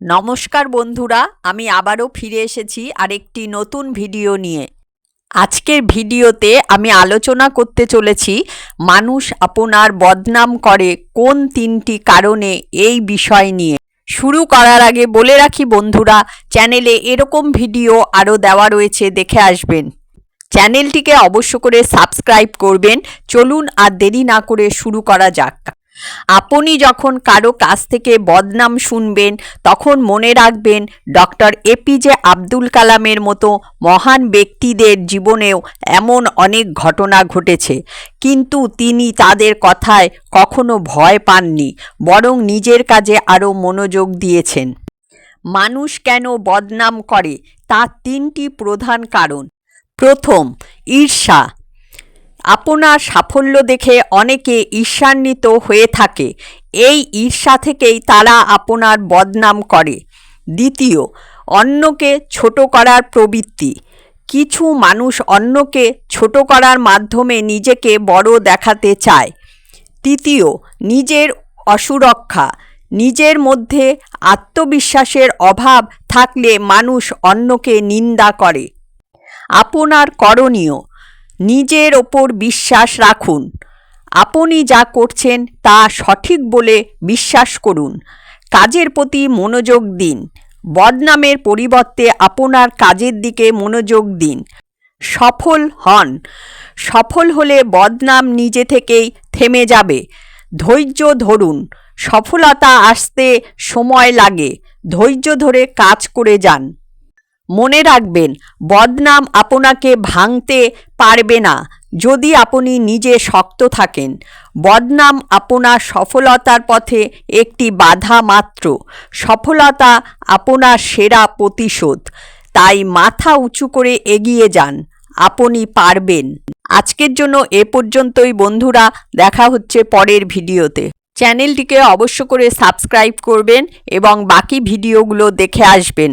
নমস্কার বন্ধুরা, আমি আবারও ফিরে এসেছি আরেকটি নতুন ভিডিও নিয়ে। আজকের ভিডিওতে আমি আলোচনা করতে চলেছি, মানুষ আপনার বদনাম করে কোন তিনটি কারণে এই বিষয় নিয়ে। শুরু করার আগে বলে রাখি বন্ধুরা, চ্যানেলে এরকম ভিডিও আরও দেওয়া রয়েছে, দেখে আসবেন। চ্যানেলটিকে অবশ্য করে সাবস্ক্রাইব করবেন। চলুন আর দেরি না করে শুরু করা যাক। আপনি যখন কারও কাছ থেকে বদনাম শুনবেন, তখন মনে রাখবেন, ডক্টর এপিজে আব্দুল কালামের মতো মহান ব্যক্তিদের জীবনেও এমন অনেক ঘটনা ঘটেছে। কিন্তু তিনি তাদের কথায় কখনো ভয় পাননি, বরং নিজের কাজে আরও মনোযোগ দিয়েছেন। মানুষ কেন বদনাম করে? তার তিনটি প্রধান কারণ। প্রথম, ঈর্ষা। আপনার সাফল্য দেখে অনেকে ঈর্ষান্বিত হয়ে থাকে। এই ঈর্ষা থেকেই তারা আপনার বদনাম করে। দ্বিতীয়, অন্যকে ছোট করার প্রবৃত্তি। কিছু মানুষ অন্যকে ছোট করার মাধ্যমে নিজেকে বড় দেখাতে চায়। তৃতীয়, নিজের অসুরক্ষা। নিজের মধ্যে আত্মবিশ্বাসের অভাব থাকলে মানুষ অন্যকে নিন্দা করে। আপনার করণীয় নিজের ওপর বিশ্বাস রাখুন। আপনি যা করছেন তা সঠিক বলে বিশ্বাস করুন। কাজের প্রতি মনোযোগ দিন। বদনামের পরিবর্তে আপনার কাজের দিকে মনোযোগ দিন। সফল হন। সফল হলে বদনাম নিজে থেকেই থেমে যাবে। ধৈর্য ধরুন। সফলতা আসতে সময় লাগে। ধৈর্য ধরে কাজ করে যান। মনে রাখবেন, বদনাম আপনাকে ভাঙতে পারবে না যদি আপনি নিজে শক্ত থাকেন। বদনাম আপনার সফলতার পথে একটি বাধা মাত্র। সফলতা আপনার সেরা প্রতিশোধ। তাই মাথা উঁচু করে এগিয়ে যান, আপনি পারবেন। আজকের জন্য এ পর্যন্তই বন্ধুরা, দেখা হচ্ছে পরের ভিডিওতে। চ্যানেলটিকে অবশ্য করে সাবস্ক্রাইব করবেন এবং বাকি ভিডিওগুলো দেখে আসবেন।